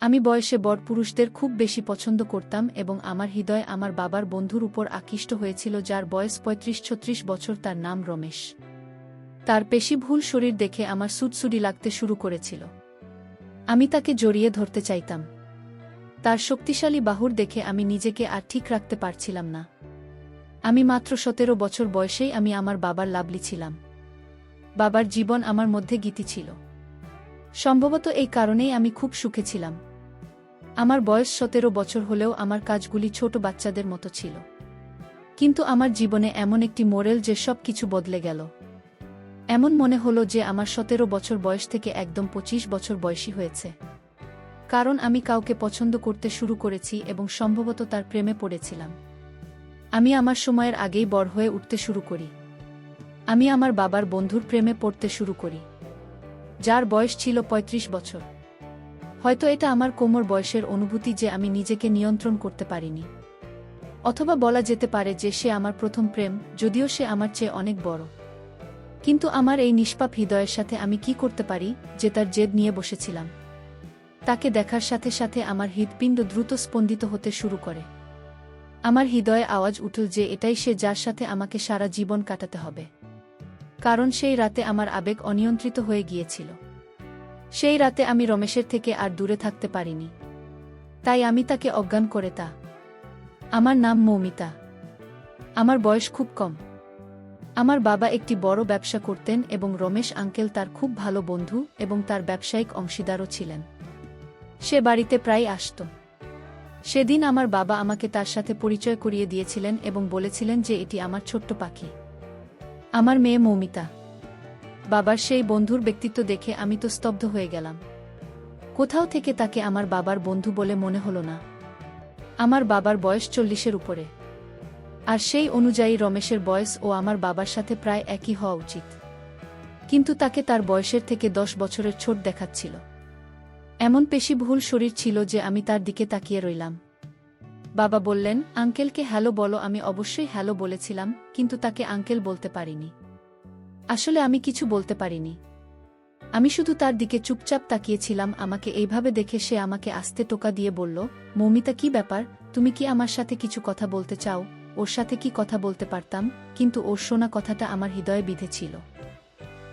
আমি বয়সে বড় পুরুষদের খুব বেশি পছন্দ করতাম এবং আমার হৃদয় আমার বাবার বন্ধুর উপর আকৃষ্ট হয়েছিল যার বয়স পঁয়ত্রিশ ছত্রিশ বছর তার নাম রমেশ। তার পেশি ভুল শরীর দেখে আমার সুটসুডি লাগতে শুরু করেছিল। আমি তাকে জড়িয়ে ধরতে চাইতাম। তার শক্তিশালী বাহুর দেখে আমি নিজেকে আর ঠিক রাখতে পারছিলাম না। আমি মাত্র সতেরো বছর বয়সেই আমি আমার বাবার লাভলি ছিলাম। বাবার জীবন আমার মধ্যে গীতি ছিল। সম্ভবত এই কারণেই আমি খুব সুখে ছিলাম। আমার বয়স সতেরো বছর হলেও আমার কাজগুলি ছোট বাচ্চাদের মতো ছিল। কিন্তু আমার জীবনে এমন একটি মোরেল যে সব কিছু বদলে গেল। এমন মনে হলো যে আমার সতেরো বছর বয়স থেকে একদম পঁচিশ বছর বয়সী হয়েছে। কারণ আমি কাউকে পছন্দ করতে শুরু করেছি এবং সম্ভবত তার প্রেমে পড়েছিলাম। আমি আমার সময়ের আগেই বড় হয়ে উঠতে শুরু করি। আমি আমার বাবার বন্ধুর প্রেমে পড়তে শুরু করি। যার বয়স ছিল ৩৫ বছর। হয়তো এটা আমার কোমর বয়সের অনুভূতি যে আমি নিজেকে নিয়ন্ত্রণ করতে পারিনি। অথবা বলা যেতে পারে যে সে আমার প্রথম প্রেম, যদিও সে আমার চেয়ে অনেক বড়। কিন্তু আমার এই নিষ্পাপ হৃদয়ের সাথে আমি কি করতে পারি, যে তার জেদ নিয়ে বসেছিলাম? তাকে দেখার সাথে সাথে আমার হৃদপিণ্ড দ্রুত স্পন্দিত হতে শুরু করে। আমার হৃদয়ে আওয়াজ উঠল যে এটাই সে যার সাথে আমাকে সারা জীবন কাটাতে হবে। কারণ সেই রাতে আমার আবেগ অনিয়ন্ত্রিত হয়ে গিয়েছিল। সেই রাতে আমি রমেশের থেকে আর দূরে থাকতে পারিনি। তাই আমি তাকে অজ্ঞান করে তা। আমার নাম মৌমিতা। আমার বয়স খুব কম। আমার বাবা একটি বড় ব্যবসা করতেন এবং রমেশ আঙ্কেল তার খুব ভালো বন্ধু এবং তার ব্যবসায়িক অংশীদারও ছিলেন। সে বাড়িতে প্রায় আসত। সেদিন আমার বাবা আমাকে তার সাথে পরিচয় করিয়ে দিয়েছিলেন এবং বলেছিলেন যে এটি আমার ছোট্ট পাখি। আমার মেয়ে মৌমিতা। বাবার সেই বন্ধুর ব্যক্তিত্ব দেখে আমি তো স্তব্ধ হয়ে গেলাম। কোথাও থেকে তাকে আমার বাবার বন্ধু বলে মনে হলো না। আমার বাবার বয়স চল্লিশের উপরে। আর সেই অনুযায়ী রমেশের বয়স ও আমার বাবার সাথে প্রায় একই হওয়া উচিত। কিন্তু তাকে তার বয়সের থেকে দশ বছরের ছোট দেখাচ্ছিল। এমন পেশিবহুল শরীর ছিল যে আমি তার দিকে তাকিয়ে রইলাম। বাবা বললেন, আঙ্কেলকে হ্যালো বলো, আমি অবশ্যই হ্যালো বলেছিলাম, কিন্তু তাকে আঙ্কেল বলতে পারিনি। আসলে আমি কিছু বলতে পারিনি। আমি শুধু তার দিকে চুপচাপ তাকিয়েছিলাম, আমাকে এইভাবে দেখে সে আমাকে আস্তে টোকা দিয়ে বলল, মৌমিতা, কি ব্যাপার? তুমি কি আমার সাথে কিছু কথা বলতে চাও? ওর সাথে কি কথা বলতে পারতাম? কিন্তু ওর শোনা কথাটা আমার হৃদয়ে বিঁধেছিল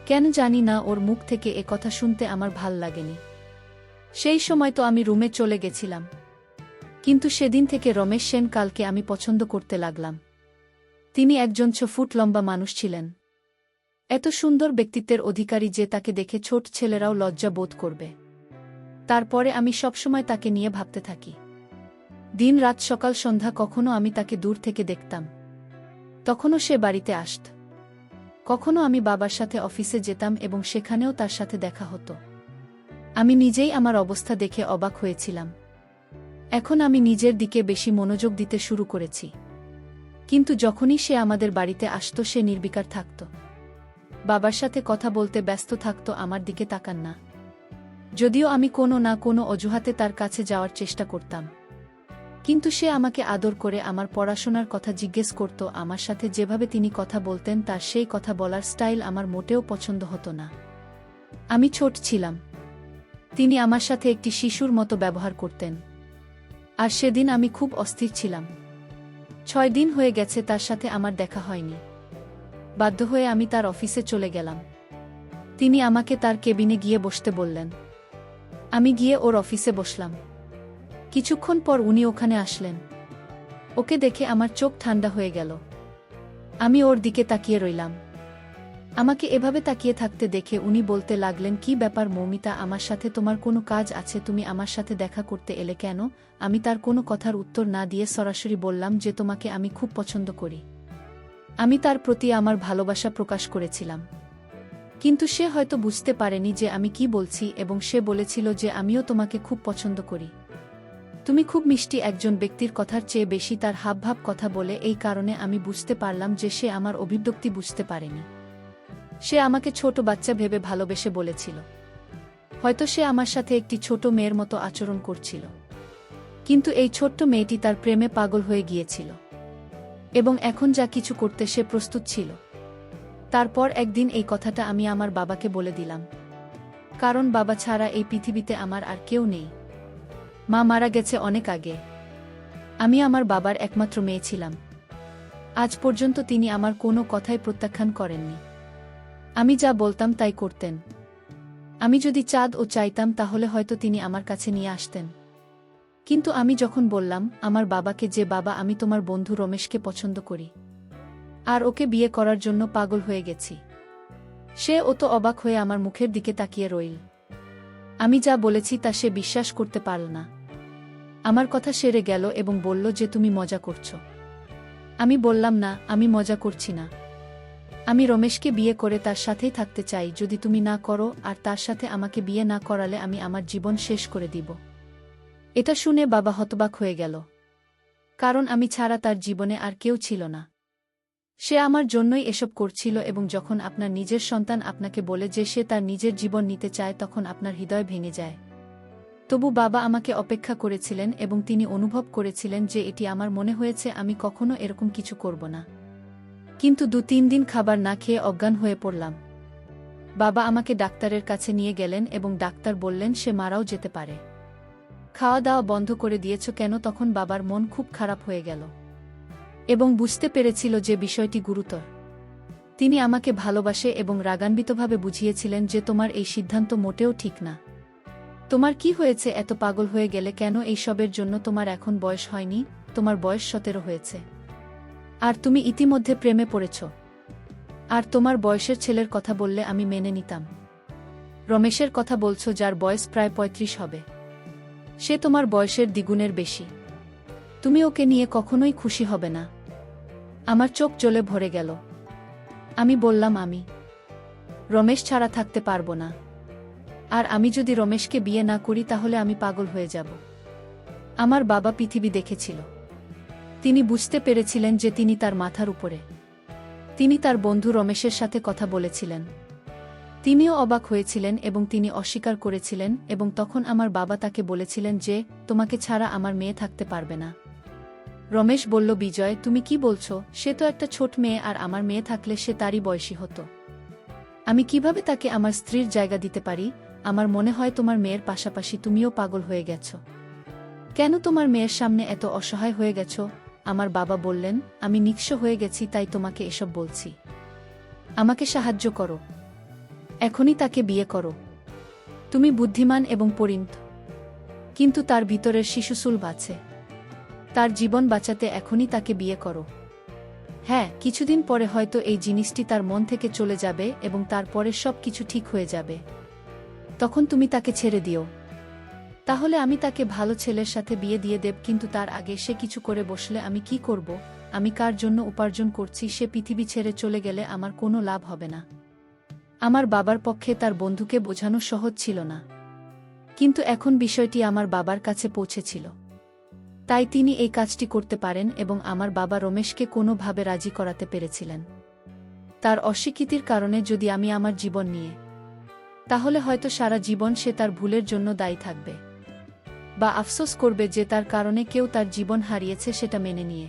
কেন জানি না, ওর মুখ থেকে এ কথা শুনতে আমার ভালো লাগেনি। সেই সময় তো আমি রুমে চলে গেছিলাম। কিন্তু সেদিন থেকে রমেশ সেন কালকে আমি পছন্দ করতে লাগলাম। তিনি একজন ছ ফুট লম্বা মানুষ ছিলেন। এত সুন্দর ব্যক্তিত্বের অধিকারী যে তাকে দেখে ছোট ছেলেরাও লজ্জা বোধ করবে। তারপরে আমি সবসময় তাকে নিয়ে ভাবতে থাকি। দিন রাত সকাল সন্ধ্যা কখনো আমি তাকে দূর থেকে দেখতাম। তখনও সে বাড়িতে আসত। কখনো আমি বাবার সাথে অফিসে যেতাম এবং সেখানেও তার সাথে দেখা হতো। আমি নিজেই আমার অবস্থা দেখে অবাক হয়েছিলাম। এখন আমি নিজের দিকে বেশি মনোযোগ দিতে শুরু করেছি। কিন্তু যখনই সে আমাদের বাড়িতে আসত সে নির্বিকার থাকত। বাবার সাথে কথা বলতে ব্যস্ত থাকত, আমার দিকে তাকান না। যদিও আমি কোনো না কোনো অজুহাতে তার কাছে যাওয়ার চেষ্টা করতাম। কিন্তু সে আমাকে আদর করে, আমার পড়াশোনার কথা জিজ্ঞেস করত, আমার সাথে যেভাবে তিনি কথা বলতেন, তার সেই কথা বলার স্টাইল আমার মোটেও পছন্দ হতো না। আমি ছোট ছিলাম। তিনি আমার সাথে একটি শিশুর মতো ব্যবহার করতেন। আর সেদিন আমি খুব অস্থির ছিলাম। ছয় দিন হয়ে গেছে তার সাথে আমার দেখা হয়নি। বাধ্য হয়ে আমি তার অফিসে চলে গেলাম। তিনি আমাকে তার কেবিনে গিয়ে বসতে বললেন। আমি গিয়ে ওর অফিসে বসলাম। কিছুক্ষণ পর উনি ওখানে আসলেন। ওকে দেখে আমার চোখ ঠান্ডা হয়ে গেল। আমি ওর দিকে তাকিয়ে রইলাম। আমাকে এভাবে তাকিয়ে থাকতে দেখে উনি বলতে লাগলেন, কি ব্যাপার মৌমিতা, আমার সাথে তোমার কোনো কাজ আছে? তুমি আমার সাথে দেখা করতে এলে কেন? আমি তার কোনো কথার উত্তর না দিয়ে সরাসরি বললাম যে তোমাকে আমি খুব পছন্দ করি। আমি তার প্রতি আমার ভালোবাসা প্রকাশ করেছিলাম। কিন্তু সে হয়তো বুঝতে পারেনি যে আমি কি বলছি এবং সে বলেছিল যে আমিও তোমাকে খুব পছন্দ করি। তুমি খুব মিষ্টি একজন ব্যক্তির কথার চেয়ে বেশি তার হাবভাব কথা বলে এই কারণে আমি বুঝতে পারলাম যে সে আমার অভিব্যক্তি বুঝতে পারেনি। সে আমাকে ছোট বাচ্চা ভেবে ভালোবেসে বলেছিল। হয়তো সে আমার সাথে একটি ছোট মেয়ের মতো আচরণ করছিল। কিন্তু এই ছোট্ট মেয়েটি তার প্রেমে পাগল হয়ে গিয়েছিল। এবং এখন যা কিছু করতে সে প্রস্তুত ছিল। তারপর একদিন এই কথাটা আমি আমার বাবাকে বলে দিলাম। কারণ বাবা ছাড়া এই পৃথিবীতে আমার আর কেউ নেই। মা মারা গেছে অনেক আগে। আমি আমার বাবার একমাত্র মেয়ে ছিলাম। আজ পর্যন্ত তিনি আমার কোনো কথাই প্রত্যাখ্যান করেননি। আমি যা বলতাম তাই করতেন। আমি যদি চাঁদ ও চাইতাম তাহলে হয়তো তিনি আমার কাছে নিয়ে আসতেন। কিন্তু আমি যখন বললাম, আমার বাবাকে যে বাবা আমি তোমার বন্ধু রমেশকে পছন্দ করি। আর ওকে বিয়ে করার জন্য পাগল হয়ে গেছি। সে ও তো অবাক হয়ে আমার মুখের দিকে তাকিয়ে রইল। আমি যা বলেছি তা সে বিশ্বাস করতে পারল না। আমার কথা সেরে গেল এবং বলল যে, তুমি মজা করছ। আমি বললাম, না, আমি মজা করছি না। আমি রমেশকে বিয়ে করে তার সাথেই থাকতে চাই। যদি তুমি না করো আর তার সাথে আমাকে বিয়ে না করালে আমি আমার জীবন শেষ করে দিব। এটা শুনে বাবা হতবাক হয়ে গেল। কারণ আমি ছাড়া তার জীবনে আর কেউ ছিল না। সে আমার জন্যই এসব করছিল এবং যখন আপনার নিজের সন্তান আপনাকে বলে যে সে তার নিজের জীবন নিতে চায়, তখন আপনার হৃদয় ভেঙে যায়। তবু বাবা আমাকে অপেক্ষা করেছিলেন এবং তিনি অনুভব করেছিলেন যে এটি আমার মনে হয়েছে, আমি কখনো এরকম কিছু করব না। কিন্তু দু তিন দিন খাবার না খেয়ে অজ্ঞান হয়ে পড়লাম। বাবা আমাকে ডাক্তারের কাছে নিয়ে গেলেন এবং ডাক্তার বললেন, সে মারাও যেতে পারে। খাওয়া দাওয়া বন্ধ করে দিয়েছ কেন তখন বাবার মন খুব খারাপ হয়ে গেল। এবং বুঝতে পেরেছিল যে বিষয়টি গুরুতর। তিনি আমাকে ভালোবাসে এবং রাগান্বিতভাবে বুঝিয়েছিলেন যে তোমার এই সিদ্ধান্ত মোটেও ঠিক না। তোমার কি হয়েছে, এত পাগল হয়ে গেলে কেন এই সবের জন্য তোমার এখন বয়স হয়নি? তোমার বয়স সতেরো হয়েছে। আর তুমি ইতিমধ্যে প্রেমে পড়েছ। আর তোমার বয়সের ছেলের কথা বললে আমি মেনে নিতাম। রমেশের কথা বলছো যার বয়স প্রায় পঁয়ত্রিশ হবে। সে তোমার বয়সের দ্বিগুণের বেশি। তুমি ওকে নিয়ে কখনোই খুশি হবে না। আমার চোখ জ্বলে ভরে গেল। আমি বললাম, আমি। রমেশ ছাড়া থাকতে পারব না। আর আমি যদি রমেশকে বিয়ে না করি, তাহলে আমি পাগল হয়ে যাব। আমার বাবা পৃথিবী দেখেছিল। তিনি বুঝতে পেরেছিলেন যে তিনি তার মাথার উপরে। তিনি তার বন্ধু রমেশের সাথে কথা বলেছিলেন। তিনিও অবাক হয়েছিলেন এবং তিনি অস্বীকার করেছিলেন এবং তখন আমার বাবা তাকে বলেছিলেন যে, তোমাকে ছাড়া আমার মেয়ে থাকতে পারবে না। রমেশ বলল, বিজয়, তুমি কি বলছো? সে তো একটা ছোট মেয়ে আর আমার মেয়ে থাকলে সে তারই বয়সী হতো। আমি কীভাবে তাকে আমার স্ত্রীর জায়গা দিতে পারি? আমার মনে হয় তোমার মেয়ের পাশাপাশি তুমিও পাগল হয়ে গেছ। কেন তোমার মেয়ের সামনে এত অসহায় হয়ে গেছ? আমার বাবা বললেন, আমি নিঃস্ব হয়ে গেছি, তাই তোমাকে এসব বলছি। আমাকে সাহায্য করো। এখনই তাকে বিয়ে করো। তুমি বুদ্ধিমান এবং পরিণত। কিন্তু তার ভিতরের শিশুসুল বাঁচে তার জীবন বাঁচাতে এখনই তাকে বিয়ে করো। হ্যাঁ কিছুদিন পরে হয়তো এই জিনিসটি তার মন থেকে চলে যাবে এবং তারপরে সব কিছু ঠিক হয়ে যাবে। তখন তুমি তাকে ছেড়ে দিও। তাহলে আমি তাকে ভালো ছেলের সাথে বিয়ে দিয়ে দেব, কিন্তু তার আগে সে কিছু করে বসলে আমি কি করব? আমি কার জন্য উপার্জন করছি? সে পৃথিবী ছেড়ে চলে গেলে আমার কোনো লাভ হবে না। আমার বাবার পক্ষে তার বন্ধুকে বোঝানো সহজ ছিল না। কিন্তু এখন বিষয়টি আমার বাবার কাছে পৌঁছেছিল। তাই তিনি এই কাজটি করতে পারেন এবং আমার বাবা রমেশকে কোনোভাবে রাজি করাতে পেরেছিলেন। তার অস্বীকৃতির কারণে যদি আমি আমার জীবন নিয়ে, তাহলে হয়তো সারা জীবন সে তার ভুলের জন্য দায়ী থাকবে। বা আফসোস করবে যে তার কারণে কেউ তার জীবন হারিয়েছে সেটা মেনে নিয়ে।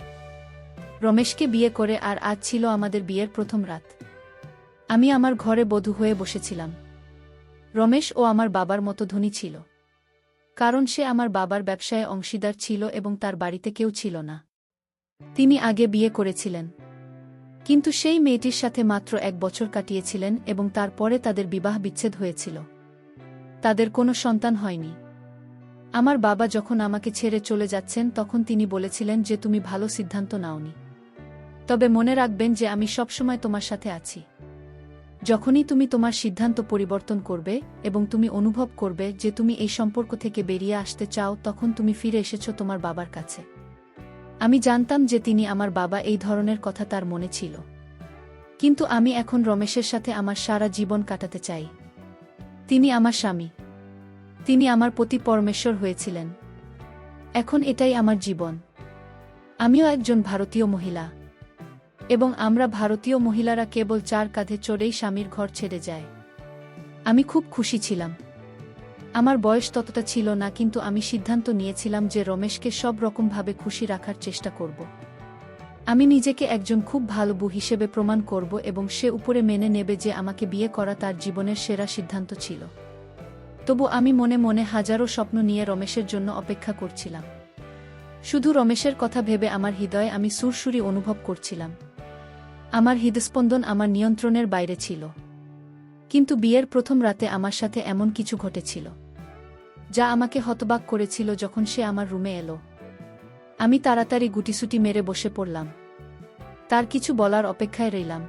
রমেশকে বিয়ে করে আর আজ ছিল আমাদের বিয়ের প্রথম রাত। আমি আমার ঘরে বধূ হয়ে বসেছিলাম। রমেশ ও আমার বাবার মতো ধনী ছিল। কারণ সে আমার বাবার ব্যবসায় অংশীদার ছিল এবং তার বাড়িতে কেউ ছিল না। তিনি আগে বিয়ে করেছিলেন। কিন্তু সেই মেয়েটির সাথে মাত্র এক বছর কাটিয়েছিলেন এবং তারপরে তাদের বিবাহ বিচ্ছেদ হয়েছিল। তাদের কোনো সন্তান হয়নি। আমার বাবা যখন আমাকে ছেড়ে চলে যাচ্ছেন তখন তিনি বলেছিলেন যে তুমি ভালো সিদ্ধান্ত নাওনি। তবে মনে রাখবেন যে আমি সবসময় তোমার সাথে আছি। যখনই তুমি তোমার সিদ্ধান্ত পরিবর্তন করবে এবং তুমি অনুভব করবে যে তুমি এই সম্পর্ক থেকে বেরিয়ে আসতে চাও, তখন তুমি ফিরে এসেছ তোমার বাবার কাছে। আমি জানতাম যে তিনি আমার বাবা এই ধরনের কথা তার মনে ছিল। কিন্তু আমি এখন রমেশের সাথে আমার সারা জীবন কাটাতে চাই। তিনি আমার স্বামী। তিনি আমার প্রতি পরমেশ্বর হয়েছিলেন। এখন এটাই আমার জীবন। আমিও একজন ভারতীয় মহিলা। এবং আমরা ভারতীয় মহিলারা কেবল চার কাঁধে চড়েই স্বামীর ঘর ছেড়ে যায় আমি খুব খুশি ছিলাম। আমার বয়স ততটা ছিল না, কিন্তু আমি সিদ্ধান্ত নিয়েছিলাম যে রমেশকে সব রকমভাবে খুশি রাখার চেষ্টা করব। আমি নিজেকে একজন খুব ভালো বউ হিসেবে প্রমাণ করব এবং সে উপরে মেনে নেবে যে আমাকে বিয়ে করা তার জীবনের সেরা সিদ্ধান্ত ছিল। তবু আমি মনে মনে হাজারো স্বপ্ন নিয়ে রমেশের জন্য অপেক্ষা করছিলাম। শুধু রমেশের কথা ভেবে আমার হৃদয়ে আমি সুরসুরি অনুভব করছিলাম। আমার হৃদস্পন্দন আমার নিয়ন্ত্রণের বাইরে ছিল। কিন্তু বিয়ের প্রথম রাতে আমার সাথে এমন কিছু ঘটেছিল, যা আমাকে হতবাক করেছিল যখন সে আমার রুমে এলো। আমি তাড়াতাড়ি গুটিসুটি মেরে বসে পড়লাম। তার কিছু বলার অপেক্ষায় রইলাম।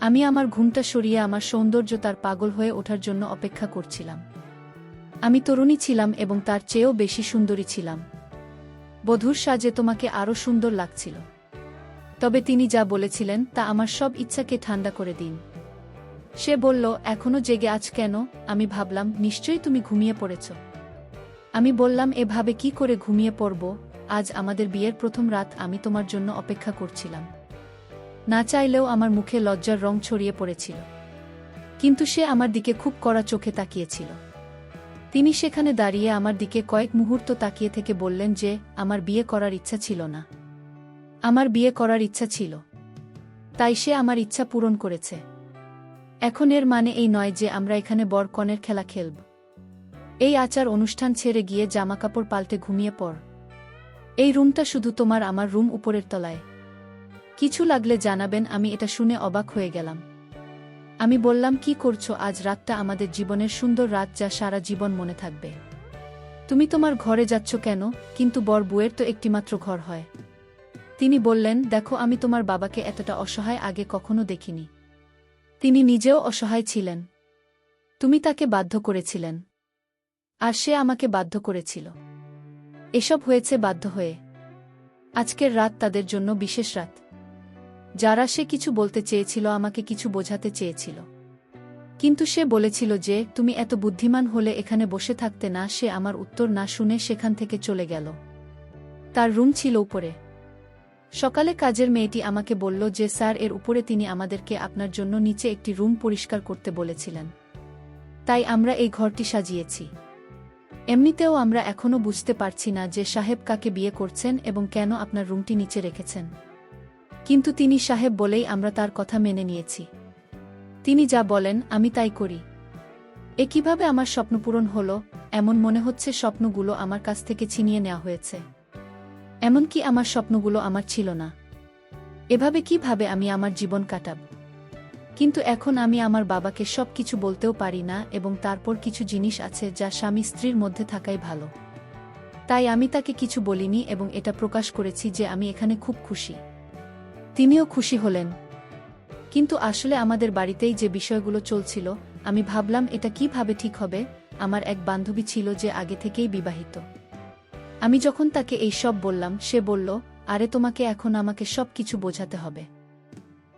আমি আমার ঘুমটা সরিয়ে আমার সৌন্দর্য তার পাগল হয়ে ওঠার জন্য অপেক্ষা করছিলাম। আমি তরুণী ছিলাম এবং তার চেয়েও বেশি সুন্দরী ছিলাম। বধুর সাজে তোমাকে আরও সুন্দর লাগছিল। তবে তিনি যা বলেছিলেন তা আমার সব ইচ্ছাকে ঠান্ডা করে দিন। সে বলল এখনও জেগে আজ কেন? আমি ভাবলাম, নিশ্চয়ই তুমি ঘুমিয়ে পড়েছ। আমি বললাম, এভাবে কি করে ঘুমিয়ে পড়ব? আজ আমাদের বিয়ের প্রথম রাত, আমি তোমার জন্য অপেক্ষা করছিলাম। না চাইলেও আমার মুখে লজ্জার রং ছড়িয়ে পড়েছিল। কিন্তু সে আমার দিকে খুব কড়া চোখে তাকিয়েছিল। তিনি সেখানে দাঁড়িয়ে আমার দিকে কয়েক মুহূর্ত তাকিয়ে থেকে বললেন যে, আমার বিয়ে করার ইচ্ছা ছিল না। আমার বিয়ে করার ইচ্ছা ছিল। তাই সে আমার ইচ্ছা পূরণ করেছে। এখন এর মানে এই নয় যে আমরা এখানে বর কনের খেলা খেলব। এই আচার অনুষ্ঠান ছেড়ে গিয়ে জামাকাপড় পাল্টে ঘুমিয়ে পড়। এই রুমটা শুধু তোমার আমার রুম উপরের তলায়। কিছু লাগলে জানাবেন, আমি এটা শুনে অবাক হয়ে গেলাম। আমি বললাম, কি করছ? আজ রাতটা আমাদের জীবনের সুন্দর রাত যা সারা জীবন মনে থাকবে। তুমি তোমার ঘরে যাচ্ছ কেন? কিন্তু বর বুয়ের তো একটিমাত্র ঘর হয়। তিনি বললেন, দেখো, আমি তোমার বাবাকে এতটা অসহায় আগে কখনো দেখিনি। তিনি নিজেও অসহায় ছিলেন। তুমি তাকে বাধ্য করেছিলেন। আর সে আমাকে বাধ্য করেছিল। এসব হয়েছে বাধ্য হয়ে। আজকের রাত তাদের জন্য বিশেষ রাত। যারা সে কিছু বলতে চেয়েছিল, আমাকে কিছু বোঝাতে চেয়েছিল। কিন্তু সে বলেছিল যে, তুমি এত বুদ্ধিমান হলে এখানে বসে থাকতে না, সে আমার উত্তর না শুনে সেখান থেকে চলে গেল। তার রুম ছিল উপরে। সকালে কাজের মেয়েটি আমাকে বলল যে, স্যার, এর উপরে তিনি আমাদেরকে আপনার জন্য নিচে একটি রুম পরিষ্কার করতে বলেছিলেন। তাই আমরা এই ঘরটি সাজিয়েছি। এমনিতেও আমরা এখনও বুঝতে পারছি না যে সাহেব কাকে বিয়ে করছেন এবং কেন আপনার রুমটি নিচে রেখেছেন। কিন্তু তিনি সাহেব বলেই আমরা তার কথা মেনে নিয়েছি। তিনি যা বলেন, আমি তাই করি। এ কীভাবে আমার স্বপ্ন পূরণ হল, এমন মনে হচ্ছে স্বপ্নগুলো আমার কাছ থেকে ছিনিয়ে নেওয়া হয়েছে। এমনকি আমার স্বপ্নগুলো আমার ছিল না। এভাবে কীভাবে আমি আমার জীবন কাটাব? কিন্তু এখন আমি আমার বাবাকে সব কিছু বলতেও পারি না এবং তারপর কিছু জিনিস আছে যা স্বামী স্ত্রীর মধ্যে থাকাই ভালো। তাই আমি তাকে কিছু বলিনি এবং এটা প্রকাশ করেছি যে আমি এখানে খুব খুশি। তিনিও খুশি হলেন। কিন্তু আসলে আমাদের বাড়িতেই যে বিষয়গুলো চলছিল, আমি ভাবলাম এটা কীভাবে ঠিক হবে, আমার এক বান্ধবী ছিল যে আগে থেকেই বিবাহিত। আমি যখন তাকে এই সব বললাম, সে বলল, আরে, তোমাকে এখন আমাকে সব কিছু বোঝাতে হবে।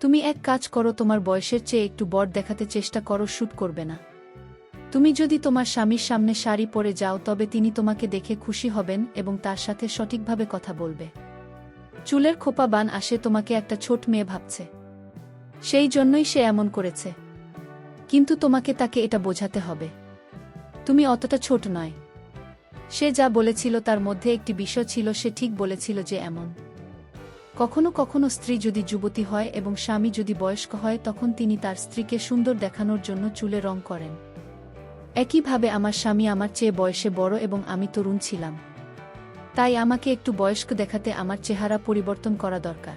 তুমি এক কাজ করো, তোমার বয়সের চেয়ে একটু বর দেখাতে চেষ্টা করো শ্যুট করবে না। তুমি যদি তোমার স্বামীর সামনে শাড়ি পরে যাও, তবে তিনি তোমাকে দেখে খুশি হবেন এবং তার সাথে সঠিকভাবে কথা বলবে। চুলের খোপা বান আসে, তোমাকে একটা ছোট মেয়ে ভাবছে। সেই জন্যই সে এমন করেছে। কিন্তু তোমাকে তাকে এটা বোঝাতে হবে। তুমি অতটা ছোট নয়। সে যা বলেছিল তার মধ্যে একটি বিষয় ছিল, সে ঠিক বলেছিল যে এমন। কখনো কখনো স্ত্রী যদি যুবতী হয় এবং স্বামী যদি বয়স্ক হয়, তখন তিনি তার স্ত্রীকে সুন্দর দেখানোর জন্য চুলে রং করেন। একইভাবে আমার স্বামী আমার চেয়ে বয়সে বড় এবং আমি তরুণ ছিলাম। তাই আমাকে একটু বয়স্ক দেখাতে আমার চেহারা পরিবর্তন করা দরকার।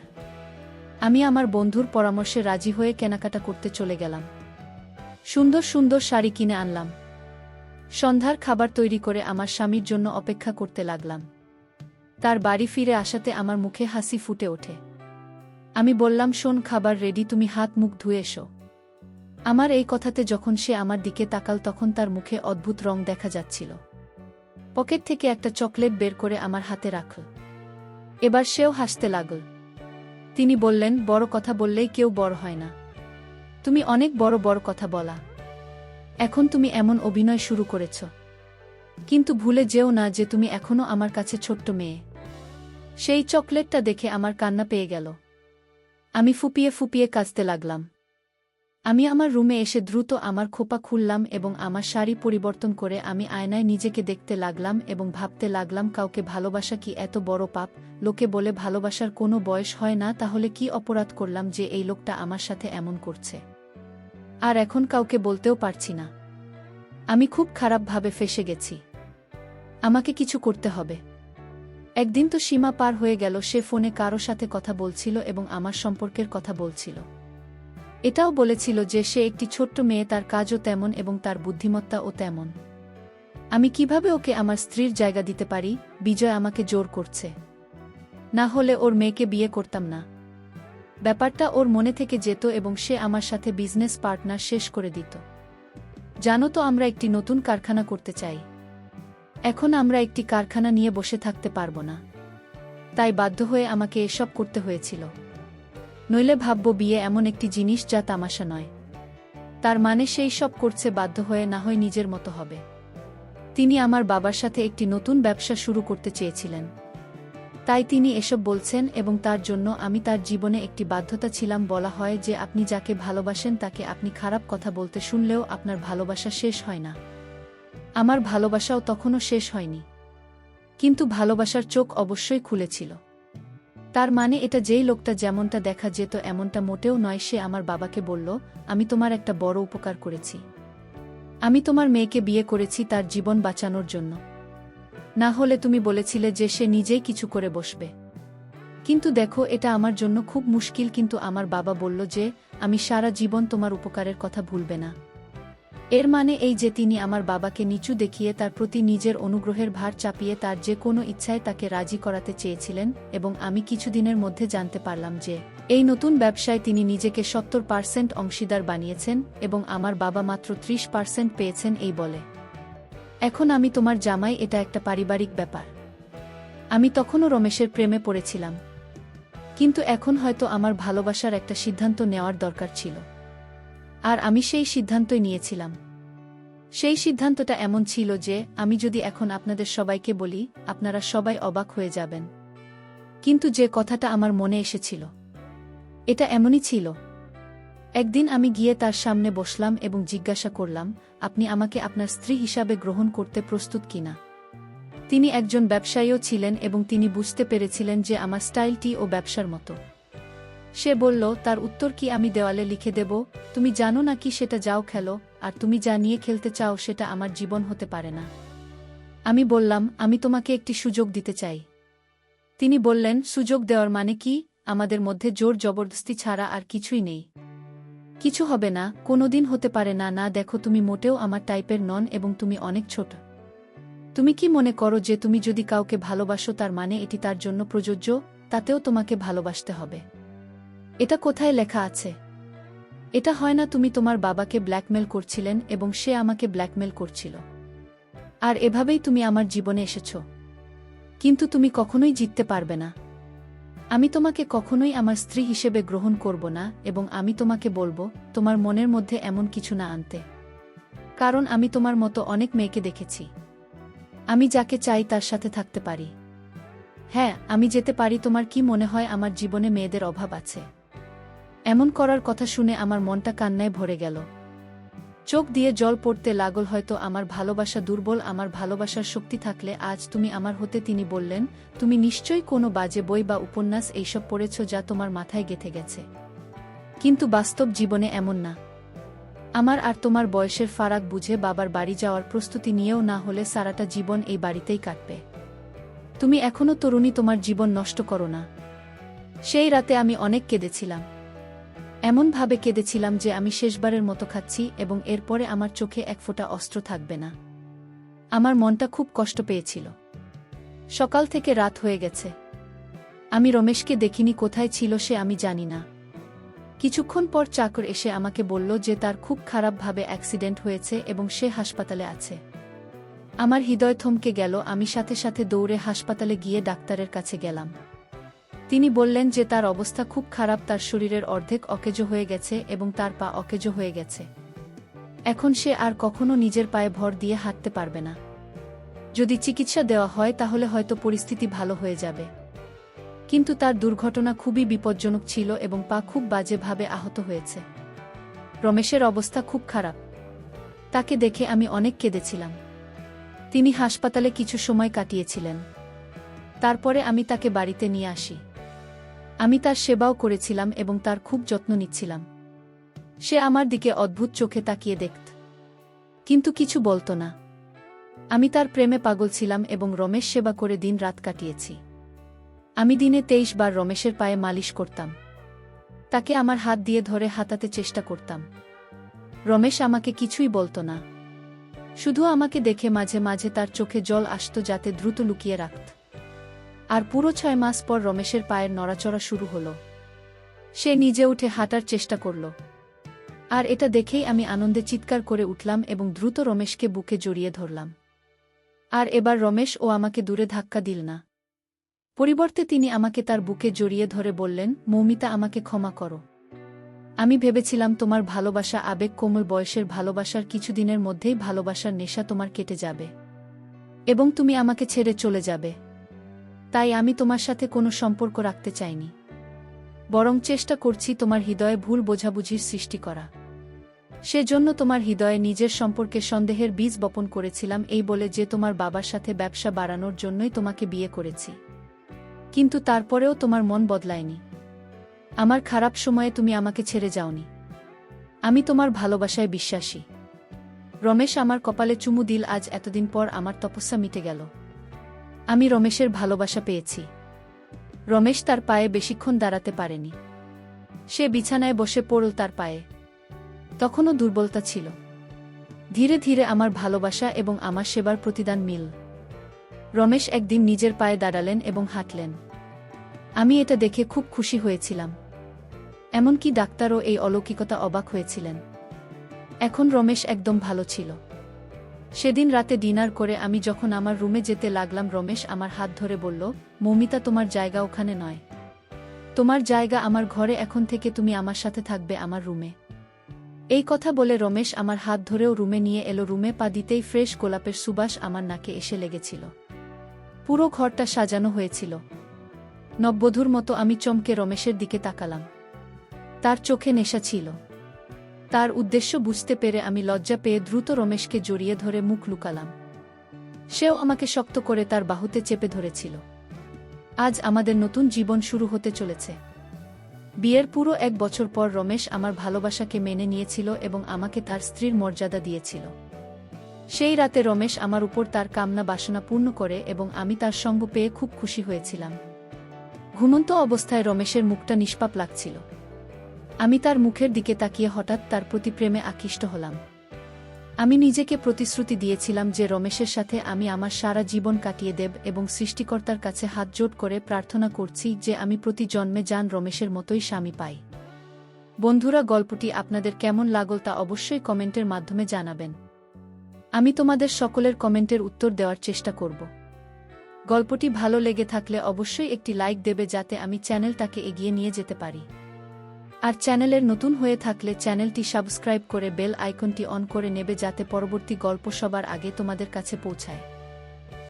আমি আমার বন্ধুর পরামর্শে রাজি হয়ে কেনাকাটা করতে চলে গেলাম। সুন্দর সুন্দর শাড়ি কিনে আনলাম। সন্ধ্যার খাবার তৈরি করে আমার স্বামীর জন্য অপেক্ষা করতে লাগলাম। তার বাড়ি ফিরে আসাতে আমার মুখে হাসি ফুটে ওঠে। আমি বললাম, শোন, খাবার রেডি তুমি হাত মুখ ধুয়ে এসো। আমার এই কথাতে যখন সে আমার দিকে তাকাল, তখন তার মুখে অদ্ভুত রং দেখা যাচ্ছিল। পকেট থেকে একটা চকলেট বের করে আমার হাতে রাখল। এবার সেও হাসতে লাগল। তিনি বললেন, বড় কথা বললেই কেউ বড় হয় না। তুমি অনেক বড় বড় কথা বলা। এখন তুমি এমন অভিনয় শুরু করেছ। কিন্তু ভুলে যেও না যে তুমি এখনও আমার কাছে ছোট্ট মেয়ে। সেই চকলেটটা দেখে আমার কান্না পেয়ে গেল। আমি ফুপিয়ে ফুপিয়ে কাঁচতে লাগলাম। আমি আমার রুমে এসে দ্রুত আমার খোপা খুললাম এবং আমার শাড়ি পরিবর্তন করে আমি আয়নায় নিজেকে দেখতে লাগলাম এবং ভাবতে লাগলাম, কাউকে ভালোবাসা কি এত বড় পাপ? লোকে বলে, ভালোবাসার কোনো বয়স হয় না, তাহলে কি অপরাধ করলাম যে এই লোকটা আমার সাথে এমন করছে? আর এখন কাউকে বলতেও পারছি না। আমি খুব খারাপভাবে ফেসে গেছি। আমাকে কিছু করতে হবে। একদিন তো সীমা পার হয়ে গেল, সে ফোনে কারও সাথে কথা বলছিল এবং আমার সম্পর্কের কথা বলছিল। এটাও বলেছিল যে সে একটি ছোট্ট মেয়ে, তার কাজও তেমন এবং তার বুদ্ধিমত্তাও তেমন। আমি কীভাবে ওকে আমার স্ত্রীর জায়গা দিতে পারি? বিজয় আমাকে জোর করছে। না হলে ওর মেয়েকে বিয়ে করতাম না। ব্যাপারটা ওর মনে থেকে যেত এবং সে আমার সাথে বিজনেস পার্টনার শেষ করে দিত। জানো তো আমরা একটি নতুন কারখানা করতে চাই। এখন আমরা একটি কারখানা নিয়ে বসে থাকতে পারব না। তাই বাধ্য হয়ে আমাকে এসব করতে হয়েছিল। নইলে ভাবব বিয়ে এমন একটি জিনিস যা তামাশা নয়। তার মানে সেই সব করছে বাধ্য হয়ে না হয় নিজের মতো হবে। তিনি আমার বাবার সাথে একটি নতুন ব্যবসা শুরু করতে চেয়েছিলেন। তাই তিনি এসব বলছেন এবং তার জন্য আমি তার জীবনে একটি বাধ্যতা ছিলাম বলা হয় যে আপনি যাকে ভালোবাসেন তাকে আপনি খারাপ কথা বলতে শুনলেও আপনার ভালোবাসা শেষ হয় না। আমার ভালোবাসাও তখনও শেষ হয়নি। কিন্তু ভালোবাসার চোখ অবশ্যই খুলেছিল। তার মানে এটা যেই লোকটা যেমনটা দেখা যেত এমনটা মোটেও নয়, সে আমার বাবাকে বলল, আমি তোমার একটা বড় উপকার করেছি। আমি তোমার মেয়েকে বিয়ে করেছি তার জীবন বাঁচানোর জন্য। না হলে তুমি বলেছিলে যে সে নিজেই কিছু করে বসবে। কিন্তু দেখো, এটা আমার জন্য খুব মুশকিল, কিন্তু আমার বাবা বলল যে, আমি সারা জীবন তোমার উপকারের কথা ভুলবে না। এর মানে এই যে তিনি আমার বাবাকে নিচু দেখিয়ে তার প্রতি নিজের অনুগ্রহের ভার চাপিয়ে তার যে কোনো ইচ্ছায় তাকে রাজি করাতে চেয়েছিলেন এবং আমি কিছুদিনের মধ্যে জানতে পারলাম যে, এই নতুন ব্যবসায় তিনি নিজেকে সত্তর পার্সেন্ট অংশীদার বানিয়েছেন এবং আমার বাবা মাত্র ত্রিশ পার্সেন্ট পেয়েছেন এই বলে। এখন আমি তোমার জামাই, এটা একটা পারিবারিক ব্যাপার। আমি তখনও রমেশের প্রেমে পড়েছিলাম। কিন্তু এখন হয়তো আমার ভালোবাসার একটা সিদ্ধান্ত নেওয়ার দরকার ছিল। আর আমি সেই সিদ্ধান্তই নিয়েছিলাম। সেই সিদ্ধান্তটা এমন ছিল যে, আমি যদি এখন আপনাদের সবাইকে বলি, আপনারা সবাই অবাক হয়ে যাবেন। কিন্তু যে কথাটা আমার মনে এসেছিল, এটা এমনই ছিল। একদিন আমি গিয়ে তার সামনে বসলাম এবং জিজ্ঞাসা করলাম, আপনি আমাকে আপনার স্ত্রী হিসাবে গ্রহণ করতে প্রস্তুত কিনা? তিনি একজন ব্যবসায়ীও ছিলেন এবং তিনি বুঝতে পেরেছিলেন যে আমার স্টাইলটি ও ব্যবসার মতো। সে বলল, তার উত্তর কি আমি দেওয়ালে লিখে দেব? তুমি জানো না কি সেটা যাও খেলো, আর তুমি যা নিয়ে খেলতে চাও সেটা আমার জীবন হতে পারে না। আমি বললাম, আমি তোমাকে একটি সুযোগ দিতে চাই। তিনি বললেন, সুযোগ দেওয়ার মানে কি? আমাদের মধ্যে জোর জবরদস্তি ছাড়া আর কিছুই নেই। কিছু হবে না, কোনোদিন হতে পারে না না দেখো তুমি মোটেও আমার টাইপের নন এবং তুমি অনেক ছোট। তুমি কি মনে করো যে তুমি যদি কাউকে ভালোবাসো তার মানে এটি তার জন্য প্রযোজ্য? তাতেও তোমাকে ভালোবাসতে হবে। এটা কোথায় লেখা আছে? এটা হয় না তুমি তোমার বাবাকে ব্ল্যাকমেল করছিলেন এবং সে আমাকে ব্ল্যাকমেল করছিল। আর এভাবেই তুমি আমার জীবনে এসেছ। কিন্তু তুমি কখনোই জিততে পারবে না। আমি তোমাকে কখনোই আমার স্ত্রী হিসেবে গ্রহণ করব না এবং আমি তোমাকে বলব, তোমার মনের মধ্যে এমন কিছু না আনতে। কারণ আমি তোমার মতো অনেক মেয়েকে দেখেছি। আমি যাকে চাই তার সাথে থাকতে পারি। হ্যাঁ আমি যেতে পারি, তোমার কি মনে হয় আমার জীবনে মেয়েদের অভাব আছে? এমন করার কথা শুনে আমার মনটা কান্নায় ভরে গেল। চোখ দিয়ে জল পড়তে লাগল, হয়তো আমার ভালোবাসা দুর্বল, আমার ভালোবাসার শক্তি থাকলে আজ তুমি আমার হতে তিনি বললেন, তুমি নিশ্চয়ই কোনো বাজে বই বা উপন্যাস এইসব পড়েছ যা তোমার মাথায় গেথে গেছে। কিন্তু বাস্তব জীবনে এমন না। আমার আর তোমার বয়সের ফারাক বুঝে বাবার বাড়ি যাওয়ার প্রস্তুতি নিয়েও না হলে সারাটা জীবন এই বাড়িতেই কাটবে। তুমি এখনও তরুণী, তোমার জীবন নষ্ট করো না। সেই রাতে আমি অনেক কেঁদেছিলাম। এমনভাবে কেঁদেছিলাম যে আমি শেষবারের মতো খাচ্ছি এবং এরপরে আমার চোখে এক ফোঁটা অস্ত্র থাকবে না। আমার মনটা খুব কষ্ট পেয়েছিল। সকাল থেকে রাত হয়ে গেছে। আমি রমেশকে দেখিনি কোথায় ছিল সে আমি জানি না। কিছুক্ষণ পর চাকর এসে আমাকে বলল যে তার খুব খারাপভাবে অ্যাক্সিডেন্ট হয়েছে এবং সে হাসপাতালে আছে। আমার হৃদয় থমকে গেল, আমি সাথে সাথে দৌড়ে হাসপাতালে গিয়ে ডাক্তারের কাছে গেলাম। তিনি বললেন যে তার অবস্থা খুব খারাপ, তার শরীরের অর্ধেক অকেজো হয়ে গেছে এবং তার পা অকেজো হয়ে গেছে। এখন সে আর কখনো নিজের পায়ে ভর দিয়ে হাঁটতে পারবে না। যদি চিকিৎসা দেওয়া হয়, তাহলে হয়তো পরিস্থিতি ভালো হয়ে যাবে। কিন্তু তার দুর্ঘটনা খুবই বিপজ্জনক ছিল এবং পা খুব বাজেভাবে আহত হয়েছে। রমেশের অবস্থা খুব খারাপ। তাকে দেখে আমি অনেক কেঁদেছিলাম। তিনি হাসপাতালে কিছু সময় কাটিয়েছিলেন। তারপরে আমি তাকে বাড়িতে নিয়ে আসি। আমি তার সেবাও করেছিলাম এবং তার খুব যত্ন নিচ্ছিলাম। সে আমার দিকে অদ্ভুত চোখে তাকিয়ে দেখত। কিন্তু কিছু বলতো না। আমি তার প্রেমে পাগল ছিলাম এবং রমেশ সেবা করে দিন রাত কাটিয়েছি। আমি দিনে তেইশ বার রমেশের পায়ে মালিশ করতাম। তাকে আমার হাত দিয়ে ধরে হাতাতে চেষ্টা করতাম। রমেশ আমাকে কিছুই বলতো না। শুধু আমাকে দেখে মাঝে মাঝে তার চোখে জল আসত যাতে দ্রুত লুকিয়ে রাখত। আর পুরো ছয় মাস পর রমেশের পায়ের নড়াচড়া শুরু হলো। সে নিজে উঠে হাঁটার চেষ্টা করল। আর এটা দেখেই আমি আনন্দে চিৎকার করে উঠলাম এবং দ্রুত রমেশকে বুকে জড়িয়ে ধরলাম। আর এবার রমেশ ও আমাকে দূরে ধাক্কা দিল না। পরিবর্তে তিনি আমাকে তার বুকে জড়িয়ে ধরে বললেন, মৌমিতা, আমাকে ক্ষমা করো। আমি ভেবেছিলাম তোমার ভালোবাসা আবেগ কোমল বয়সের ভালোবাসার কিছুদিনের মধ্যেই ভালোবাসার নেশা তোমার কেটে যাবে। এবং তুমি আমাকে ছেড়ে চলে যাবে। তাই আমি তোমার সাথে কোনো সম্পর্ক রাখতে চাইনি। বরং চেষ্টা করছি তোমার হৃদয়ে ভুল বোঝাবুঝির সৃষ্টি করা। সেজন্য তোমার হৃদয়ে নিজের সম্পর্কে সন্দেহের বীজ বপন করেছিলাম এই বলে যে তোমার বাবার সাথে ব্যবসা বাড়ানোর জন্যই তোমাকে বিয়ে করেছি। কিন্তু তারপরেও তোমার মন বদলায়নি। আমার খারাপ সময়ে তুমি আমাকে ছেড়ে যাওনি। আমি তোমার ভালোবাসায় বিশ্বাসী। রমেশ আমার কপালে চুমু দিল, আজ এতদিন পর আমার তপস্যা মিটে গেল। আমি রমেশের ভালোবাসা পেয়েছি। রমেশ তার পায়ে বেশিক্ষণ দাঁড়াতে পারেনি। সে বিছানায় বসে পড়ল তার পায়ে। তখনও দুর্বলতা ছিল। ধীরে ধীরে আমার ভালোবাসা এবং আমার সেবার প্রতিদান মিল। রমেশ একদিন নিজের পায়ে দাঁড়ালেন এবং হাঁটলেন। আমি এটা দেখে খুব খুশি হয়েছিলাম। এমনকি ডাক্তারও এই অলৌকিকতা অবাক হয়েছিলেন। এখন রমেশ একদম ভালো ছিল। সেদিন রাতে ডিনার করে আমি যখন আমার রুমে যেতে লাগলাম, রমেশ আমার হাত ধরে বলল, মমিতা, তোমার জায়গা ওখানে নয়। তোমার জায়গা আমার ঘরে, এখন থেকে তুমি আমার সাথে থাকবে আমার রুমে। এই কথা বলে রমেশ আমার হাত ধরেও রুমে নিয়ে এলো। রুমে পা দিতেই ফ্রেশ গোলাপের সুবাস আমার নাকে এসে লেগেছিল। পুরো ঘরটা সাজানো হয়েছিল। নববধূর মতো আমি চমকে রমেশের দিকে তাকালাম। তার চোখে নেশা ছিল। তার উদ্দেশ্য বুঝতে পেরে আমি লজ্জা পেয়ে দ্রুত রমেশকে জড়িয়ে ধরে মুখ লুকালাম। সেও আমাকে শক্ত করে তার বাহুতে চেপে ধরেছিল। আজ আমাদের নতুন জীবন শুরু হতে চলেছে। বিয়ের পুরো এক বছর পর রমেশ আমার ভালোবাসাকে মেনে নিয়েছিল এবং আমাকে তার স্ত্রীর মর্যাদা দিয়েছিল। সেই রাতে রমেশ আমার উপর তার কামনা বাসনা পূর্ণ করে এবং আমি তার সঙ্গ পেয়ে খুব খুশি হয়েছিলাম। ঘুমন্ত অবস্থায় রমেশের মুখটা নিষ্পাপ লাগছিল। আমি তার মুখের দিকে তাকিয়ে হঠাৎ তার প্রতি প্রেমে আকৃষ্ট হলাম। আমি নিজেকে প্রতিশ্রুতি দিয়েছিলাম যে রমেশের সাথে আমি আমার সারা জীবন কাটিয়ে দেব এবং সৃষ্টিকর্তার কাছে হাত জোট করে প্রার্থনা করছি যে আমি প্রতি জন্মে যান রমেশের মতোই স্বামী পাই। বন্ধুরা, গল্পটি আপনাদের কেমন লাগল তা অবশ্যই কমেন্টের মাধ্যমে জানাবেন। আমি তোমাদের সকলের কমেন্টের উত্তর দেওয়ার চেষ্টা করব। গল্পটি ভালো লেগে থাকলে অবশ্যই একটি লাইক দেবে যাতে আমি চ্যানেলটাকে এগিয়ে নিয়ে যেতে পারি। আর চ্যানেলের নতুন হয়ে থাকলে চ্যানেলটি সাবস্ক্রাইব করে বেল আইকনটি অন করে নেবে যাতে পরবর্তী গল্প সবার আগে তোমাদের কাছে পৌঁছায়।